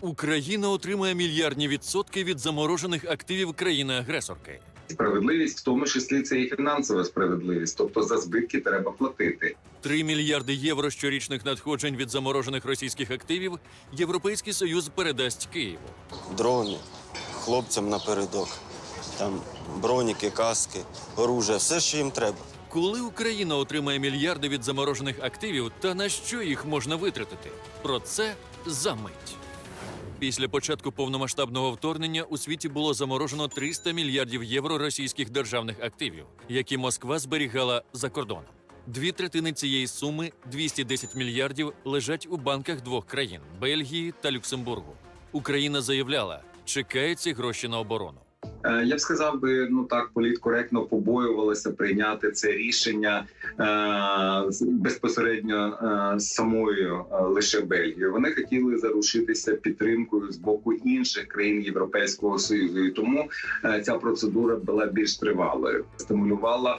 Україна отримає мільярдні відсотки від заморожених активів країни-агресорки. Справедливість, в тому числі це і фінансова справедливість. Тобто за збитки треба платити. 3 мільярди євро щорічних надходжень від заморожених російських активів Європейський Союз передасть Києву. дрони хлопцям напередок. Там броніки, каски, оружие, все, що їм треба. Коли Україна отримає мільярди від заморожених активів та на що їх можна витратити? Про це за мить. Після початку повномасштабного вторгнення у світі було заморожено 300 мільярдів євро російських державних активів, які Москва зберігала за кордоном. Дві третини цієї суми 210 мільярдів лежать у банках двох країн Бельгії та Люксембургу. Україна заявляла, чекає ці гроші на оборону. Е, Я б сказав би, ну так політкоректно побоювалися прийняти це рішення е, безпосередньо е, самою лише Бельгією. Вони хотіли зарушитися підтримкою з боку інших країн Європейського союзу, і тому ця процедура була більш тривалою. Стимулювала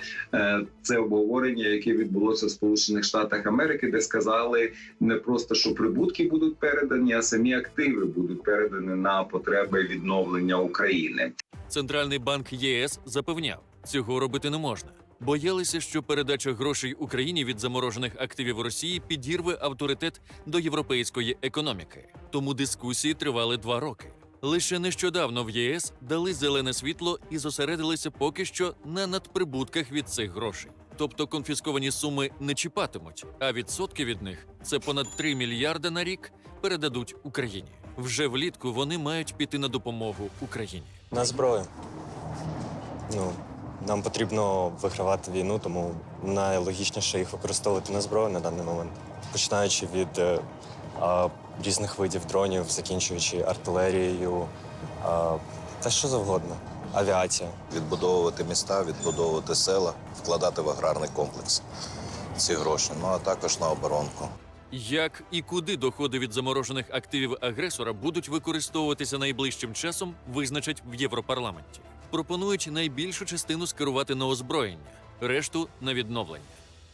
це обговорення, яке відбулося в Сполучених Штатах Америки, де сказали не просто, що прибутки будуть передані, а самі активи будуть передані на потреби відновлення України. Центральний банк ЄС запевняв, цього робити не можна. Боялися, що передача грошей Україні від заморожених активів Росії підірве авторитет до європейської економіки. Тому дискусії тривали два роки. Лише нещодавно в ЄС дали зелене світло і зосередилися поки що на надприбутках від цих грошей. Тобто конфісковані суми не чіпатимуть, а відсотки від них це понад 3 мільярди на рік передадуть Україні. Вже влітку вони мають піти на допомогу Україні. На зброю. Ну, нам потрібно вигравати війну, тому найлогічніше їх використовувати на зброю на даний момент. Починаючи від е, а, різних видів дронів, закінчуючи артилерією, а, та що завгодно. Авіація. відбудовувати міста, відбудовувати села, вкладати в аграрний комплекс ці гроші. Ну а також на оборонку. Як і куди доходи від заморожених активів агресора будуть використовуватися найближчим часом, визначать в Європарламенті. Пропонують найбільшу частину скерувати на озброєння, решту на відновлення.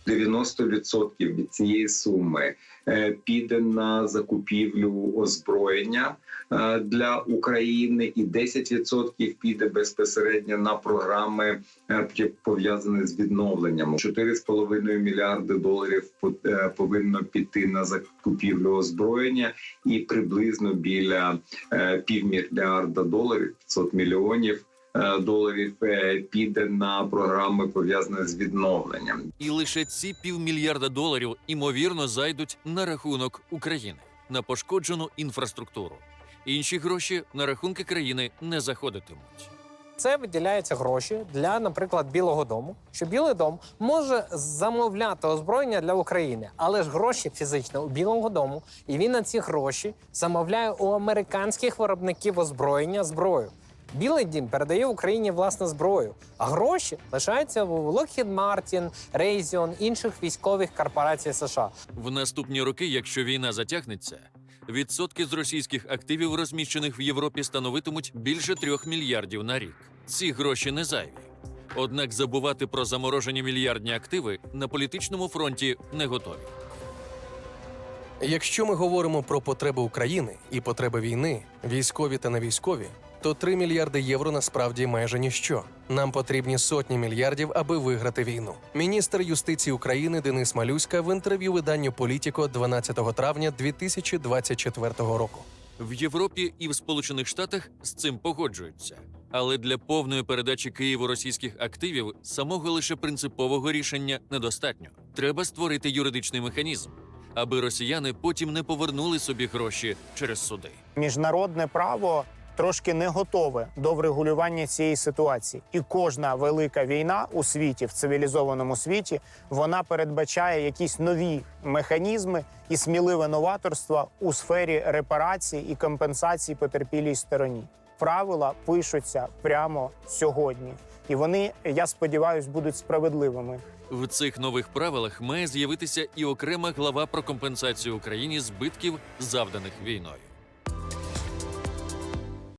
90% від цієї суми е, піде на закупівлю озброєння е, для України, і 10% піде безпосередньо на програми, е, пов'язані з відновленням. 4,5 мільярди доларів по- повинно піти на закупівлю озброєння, і приблизно біля півмільярда доларів 500 мільйонів. Е, Доларів е, піде на програми пов'язані з відновленням. І лише ці півмільярда доларів імовірно зайдуть на рахунок України на пошкоджену інфраструктуру. Інші гроші на рахунки країни не заходитимуть. Це виділяються гроші для, наприклад, Білого Дому, що Білий дом може замовляти озброєння для України, але ж гроші фізично у Білого Дому, і він на ці гроші замовляє у американських виробників озброєння зброю. Білий дім передає Україні власне зброю, а гроші лишаються у Lockheed Martin, Raytheon, інших військових корпорацій США. В наступні роки, якщо війна затягнеться, відсотки з російських активів, розміщених в Європі, становитимуть більше трьох мільярдів на рік. Ці гроші не зайві. Однак забувати про заморожені мільярдні активи на політичному фронті не готові. Якщо ми говоримо про потреби України і потреби війни, військові та невійськові, то 3 мільярди євро насправді майже ніщо. Нам потрібні сотні мільярдів, аби виграти війну. Міністр юстиції України Денис Малюська в інтерв'ю виданню Політіко 12 травня 2024 року. В Європі і в Сполучених Штатах з цим погоджуються. Але для повної передачі Києву російських активів самого лише принципового рішення недостатньо. Треба створити юридичний механізм, аби росіяни потім не повернули собі гроші через суди. міжнародне право трошки не готове до врегулювання цієї ситуації. І кожна велика війна у світі, в цивілізованому світі, вона передбачає якісь нові механізми і сміливе новаторство у сфері репарації і компенсації потерпілій стороні. Правила пишуться прямо сьогодні, і вони, я сподіваюся, будуть справедливими. В цих нових правилах має з'явитися і окрема глава про компенсацію Україні збитків, завданих війною.